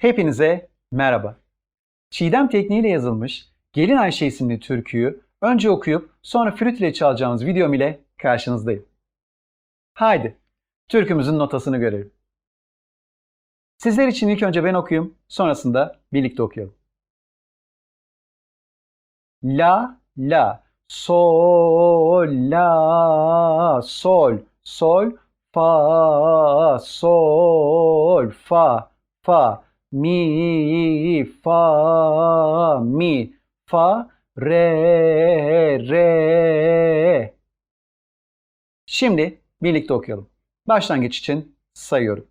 Hepinize merhaba. Çiğdem tekniğiyle yazılmış Gelin Ayşe isimli türküyü önce okuyup sonra flüt ile çalacağımız videom ile karşınızdayım. Haydi türkümüzün notasını görelim. Sizler için ilk önce ben okuyayım, sonrasında birlikte okuyalım. La, la, sol, la, sol, sol, fa, sol, fa, fa, mi, fa, mi, fa, re, re. Şimdi birlikte okuyalım. Başlangıç için sayıyorum.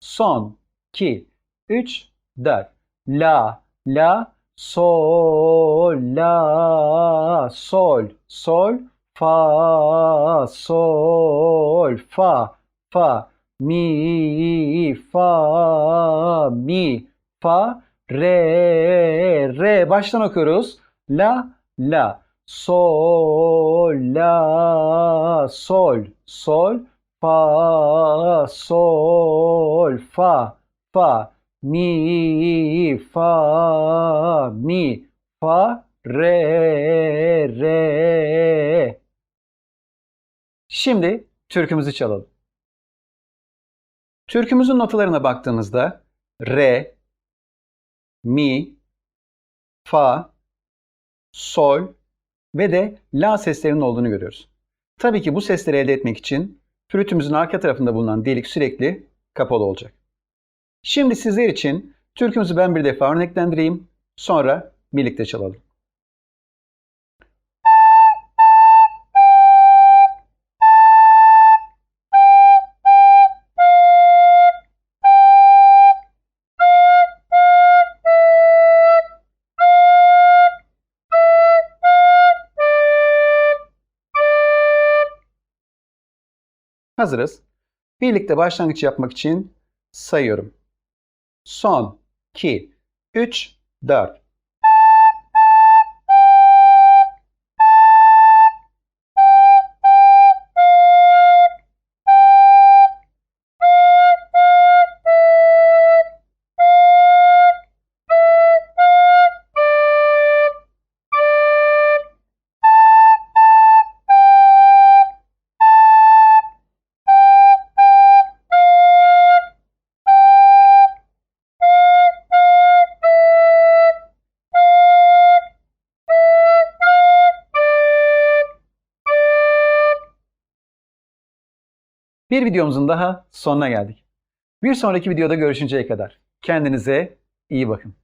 Son, 2, 3, 4. La, la, sol, la, sol, sol, fa, sol, fa, fa, mi, fa, mi, fa, re, re. Baştan okuyoruz. La, la, sol, la, sol, sol, fa, sol, fa, fa, mi, fa, mi, fa, re, re. Şimdi türkümüzü çalalım. Türkümüzün notalarına baktığımızda re, mi, fa, sol ve de la seslerinin olduğunu görüyoruz. Tabii ki bu sesleri elde etmek için flütümüzün arka tarafında bulunan delik sürekli kapalı olacak. Şimdi sizler için türkümüzü ben bir defa örneklendireyim, sonra birlikte çalalım. Hazırız. Birlikte başlangıç yapmak için sayıyorum. Son, 2, 3, 4. Bir videomuzun daha sonuna geldik. Bir sonraki videoda görüşünceye kadar kendinize iyi bakın.